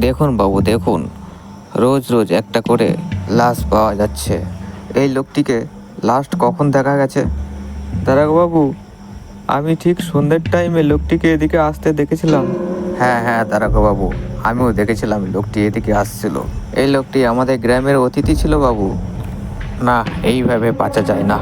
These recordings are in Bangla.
দেখুন বাবু, দেখুন। রোজ রোজ একটা করে লাশ পাওয়া যাচ্ছে। এই লোকটিকে লাস্ট কখন দেখা গেছে? বাবু, আমি ঠিক সন্ধ্যের টাইমে লোকটিকে এদিকে আসতে দেখেছিলাম। হ্যাঁ হ্যাঁ বাবু, আমিও দেখেছিলাম লোকটি এদিকে আসছিল। এই লোকটি আমাদের গ্রামের অতিথি ছিল বাবু। না, এইভাবে বাঁচা যায় না।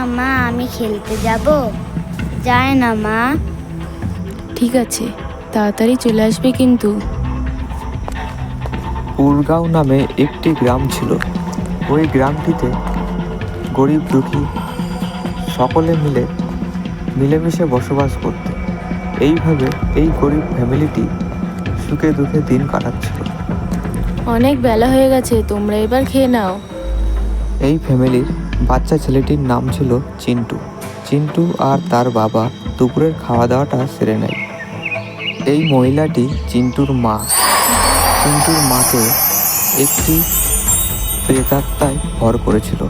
মা মা আমি খেলতে যাব। যায় না মা। ঠিক আছে তাড়াতাড়ি চলে আসবে কিন্তু। পুরগাঁও নামে একটি গ্রাম ছিল। ওই গ্রামটিতে গরিব দুঃখী সকলে মিলে মিলেমিশে বসবাস করত। এইভাবে এই গরিব ফ্যামিলিটি সুখে দুঃখে দিন কাটাচ্ছিল। অনেক বেলা হয়ে গেছে তোমরা এবার খেয়ে নাও। এই ফ্যামিলির বাচ্চা ছেলেটির নাম ছিল চিন্টু। চিন্টু আর তার বাবা দুপুরের খাওয়া দাওয়াটা সেরে নেয়। এই মহিলাটি চিন্টুর মা। চিন্টুর মাকে একটি প্রেতাত্মায় ভর করেছিল।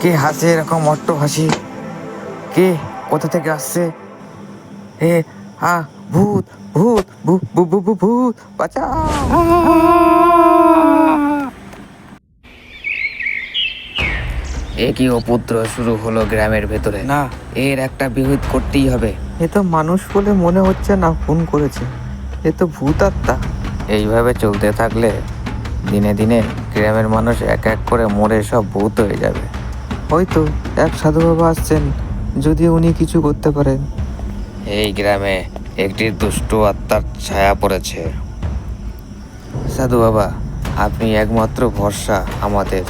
কে হাসে এরকম অট্ট হাসি কে কোথা থেকে আসছে? এ আ ভূত ভূত ভূ ভূ ভূ ভূ ভূত বাঁচাও এ কি অপুত্র শুরু হলো গ্রামের ভেতরে? না। এর একটা বিহিত করতেই হবে। এ তো মানুষ বলে মনে হচ্ছে না ফোন করেছে। এ তো ভূত আত্মা। এইভাবে চলতে থাকলে দিনে দিনে গ্রামের মানুষ এক এক করে মরে সব ভূত হয়ে যাবে। হয়তো এক সাধু বাবা আসছেন যদি উনি কিছু করতে পারেন। এই গ্রামে একটি দুষ্টু আত্মার ছায়া পড়েছে। সাধু বাবা আপনি একমাত্র ভরসা আমাদের।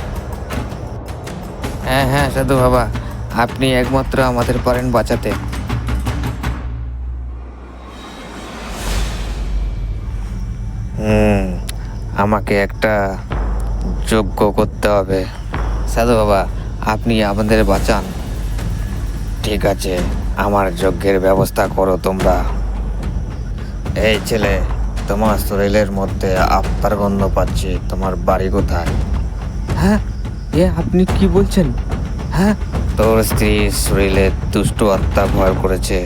হ্যাঁ হ্যাঁ সাধু বাবা আপনি একমাত্র আমাদের পারেন বাঁচাতে। আমাকে একটা যোগ্য করতে হবে। সাধু বাবা আপনি আমাদের বাঁচান। ঠিক আছে আমার যজ্ঞের ব্যবস্থা করো তোমরা। এই ছেলে তোমার শরীরের মধ্যে আত্মার গন্ধ পাচ্ছি তোমার বাড়ি কোথায়? হ্যাঁ এ আপনি কি বলছেন? হ্যাঁ। তোর স্ত্রী শরীরে দুষ্ট আত্মা ভয় করেছে।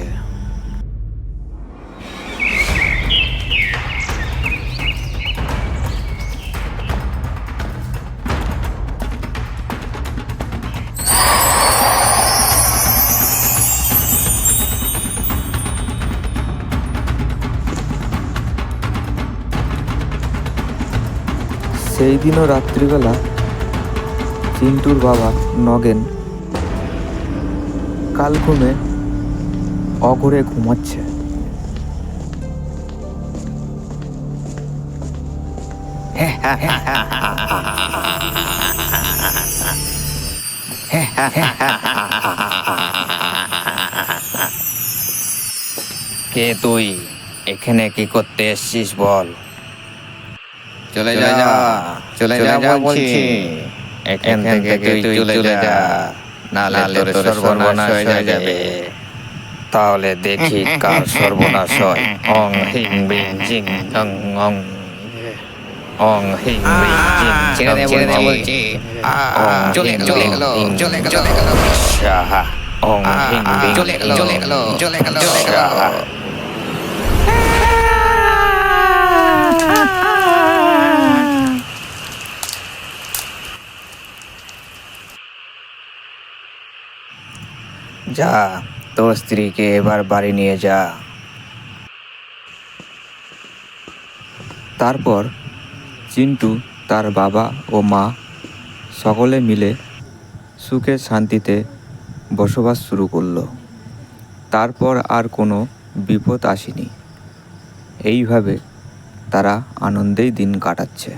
সেই দিনও রাত্রিবেলা চিন্টুর বাবা নগেন কাল ঘুমে অগরে ঘুমাচ্ছে। কে তুই? এখানে কি করতে এসছিস বল? চলে যা চলে যা বলছি। এখান থেকে তুই চলে যা নালে তোর সর্বনাশ হয়ে যাবে। তাহলে দেখি কার সর্বনাশ হয়। অং হিং বিং জিং অং অং। অং হিং বিং জিং ছেড়ে দে ছেড়ে বলছি। চলে গেল চলে গেল চলে গেল। চলে গেল অং হিং বিং চলে গেল চলে গেল চলে গেল চলে গেল। যা, তোর স্ত্রীকে এবার বাড়ি নিয়ে যা। তারপর চিন্টু, তার বাবা ও মা সকলে মিলে সুখে শান্তিতে বসবাস শুরু করল। তারপর আর কোনো বিপদ আসেনি। এইভাবে তারা আনন্দেই দিন কাটাচ্ছে।